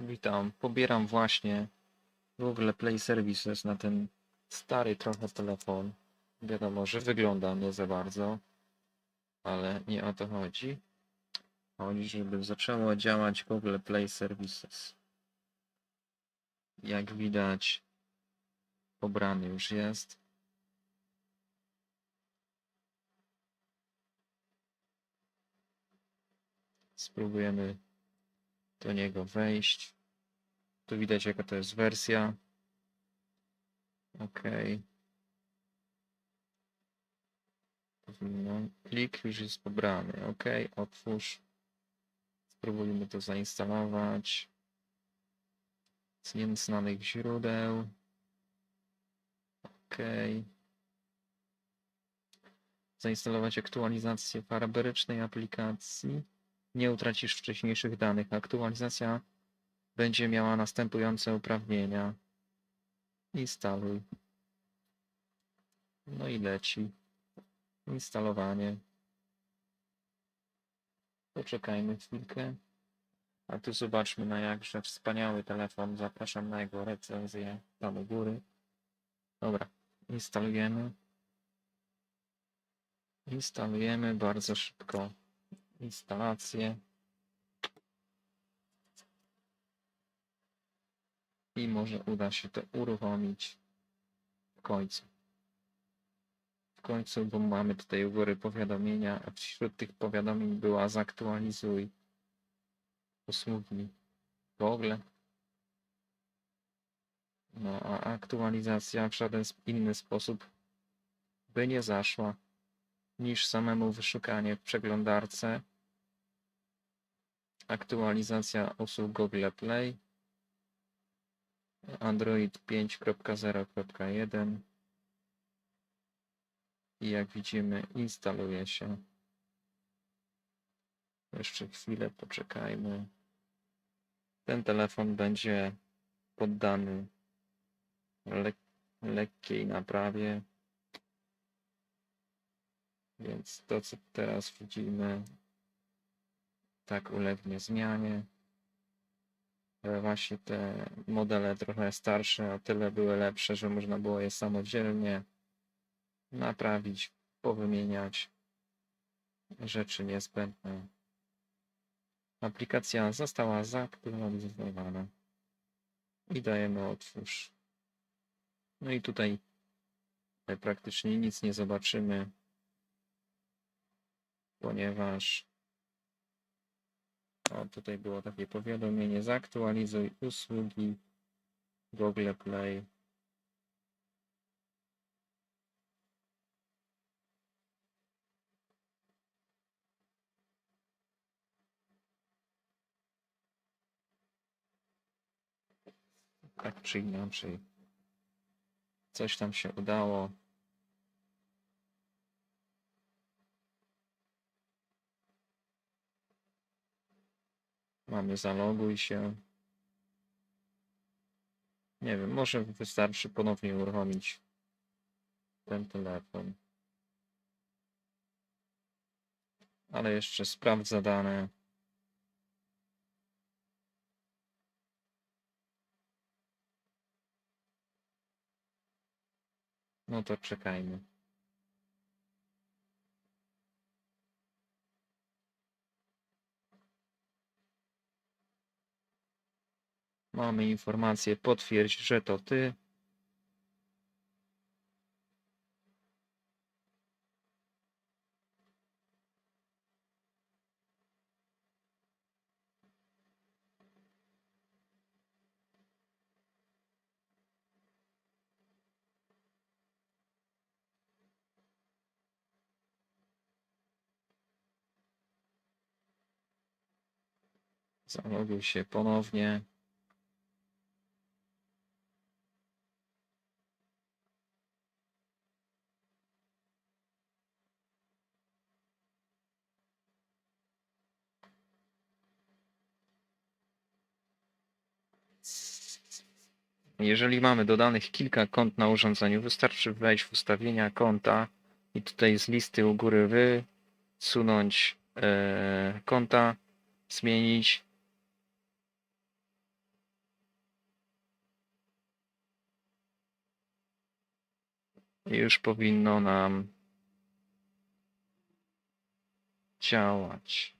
Witam. Pobieram właśnie Google Play Services na ten stary trochę telefon. Wiadomo, że wygląda nie za bardzo, ale nie o to chodzi. Chodzi, żeby zaczęło działać Google Play Services. Jak widać, pobrany już jest. Spróbujemy do niego wejść. Tu widać jaka to jest wersja. OK. Powinno. Plik już jest pobrany. OK, otwórz. Spróbujmy to zainstalować. Z nieznanych źródeł. OK. Zainstalować aktualizację paraberycznej aplikacji. Nie utracisz wcześniejszych danych. Aktualizacja będzie miała następujące uprawnienia. Instaluj. No i leci. Instalowanie. Poczekajmy chwilkę. A tu zobaczmy na jakże wspaniały telefon. Zapraszam na jego recenzję tam u góry. Dobra, instalujemy. Instalujemy bardzo szybko instalację. I może uda się to uruchomić w końcu. W końcu, bo mamy tutaj u góry powiadomienia, a wśród tych powiadomień była zaktualizuj usługi Google. No a aktualizacja w żaden inny sposób by nie zaszła niż samemu wyszukanie w przeglądarce. Aktualizacja usług Google Play. Android 5.0.1 i jak widzimy instaluje się. Jeszcze chwilę poczekajmy. Ten telefon będzie poddany lek lekkiej naprawie. Więc to, co teraz widzimy, tak ulegnie zmianie. Ale właśnie te modele trochę starsze, o tyle były lepsze, że można było je samodzielnie naprawić, powymieniać rzeczy niezbędne. Aplikacja została zaktualizowana i dajemy otwórz. No i tutaj e, praktycznie nic nie zobaczymy, ponieważ o, tutaj było takie powiadomienie, zaktualizuj usługi Google Play. Tak czy inaczej. Coś tam się udało. Mamy zaloguj się. Nie wiem, może wystarczy ponownie uruchomić ten telefon. Ale jeszcze sprawdza dane. No to czekajmy. Mamy informację, potwierdź, że to ty. Zaloguj się ponownie. Jeżeli mamy dodanych kilka kont na urządzeniu, wystarczy wejść w ustawienia konta i tutaj z listy u góry wysunąć e, konta, zmienić. I już powinno nam działać.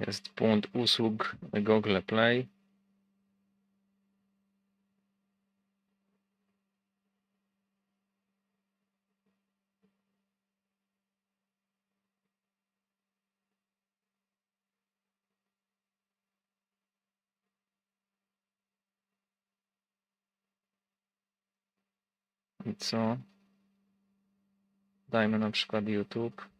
Jest punkt usług Google Play. I co? Dajmy na przykład YouTube.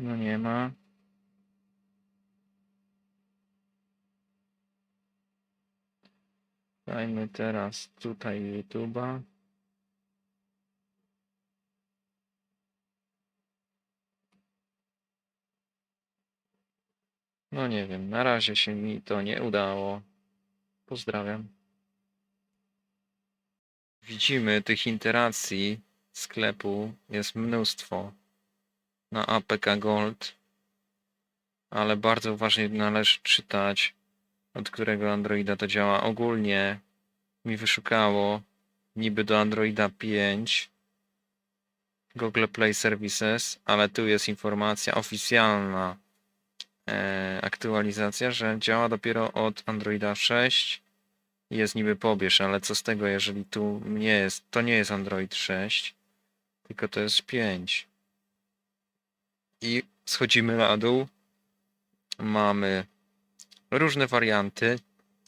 No nie ma. Dajmy teraz tutaj YouTube'a. No nie wiem, na razie się mi to nie udało. Pozdrawiam. Widzimy tych interakcji sklepu jest mnóstwo na APK Gold, ale bardzo uważnie należy czytać, od którego Androida to działa. Ogólnie mi wyszukało niby do Androida 5 Google Play Services, ale tu jest informacja oficjalna e, aktualizacja, że działa dopiero od Androida 6 jest niby pobierz, ale co z tego, jeżeli tu nie jest, to nie jest Android 6, tylko to jest 5 i schodzimy na dół. Mamy różne warianty,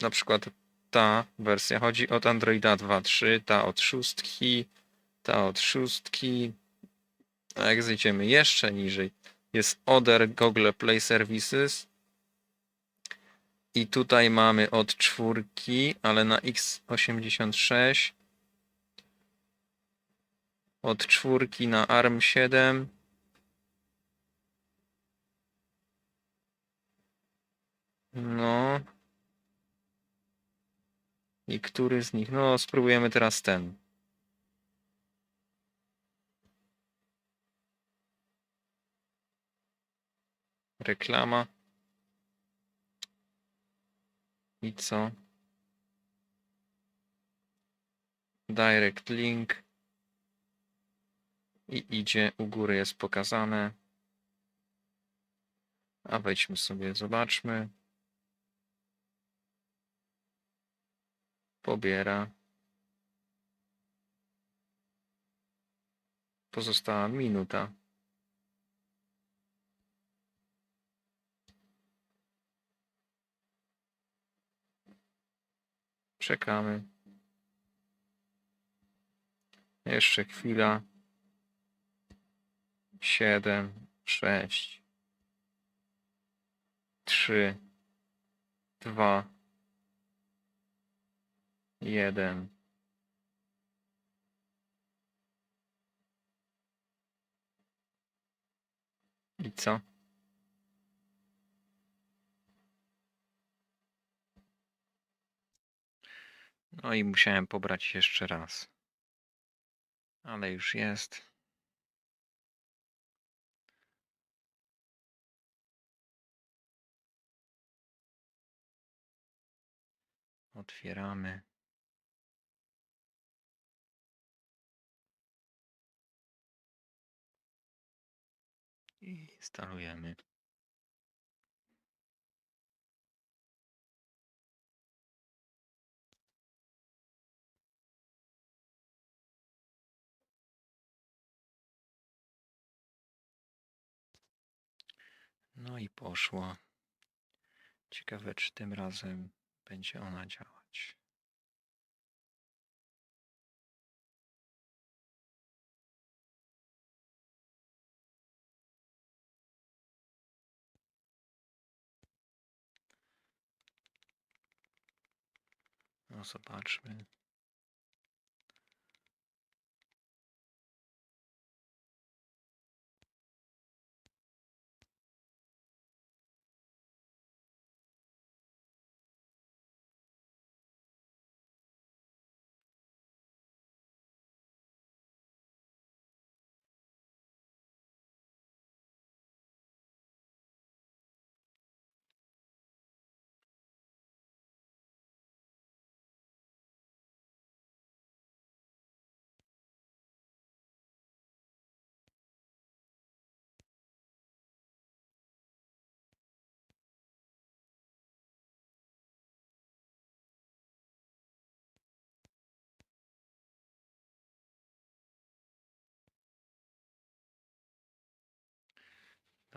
na przykład ta wersja chodzi od Androida 2.3, ta od szóstki, ta od szóstki. A jak zejdziemy jeszcze niżej, jest Other Google Play Services. I tutaj mamy od czwórki, ale na x86. Od czwórki na ARM7. No. I który z nich? No, spróbujemy teraz ten. Reklama. I co? Direct link. I idzie, u góry jest pokazane. A wejdźmy sobie, zobaczmy. Pobiera. Pozostała minuta. Czekamy. Jeszcze chwila. Siedem, sześć, trzy, dwa, jeden. I co? No i musiałem pobrać jeszcze raz. Ale już jest. Otwieramy. I instalujemy. No i poszło. Ciekawe, czy tym razem będzie ona działać. No zobaczmy.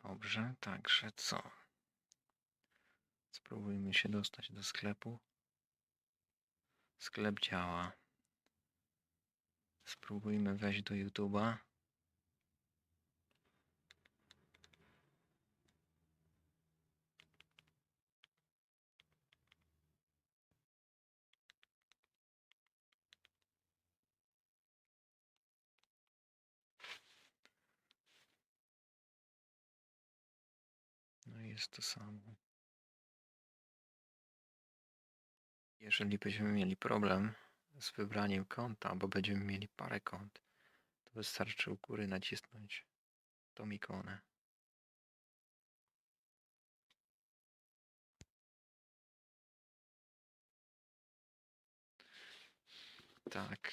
Dobrze, także co? Spróbujmy się dostać do sklepu. Sklep działa. Spróbujmy wejść do YouTube'a. Jest to samo. Jeżeli będziemy mieli problem z wybraniem konta, bo będziemy mieli parę kont, to wystarczy u góry nacisnąć tą ikonę. Tak.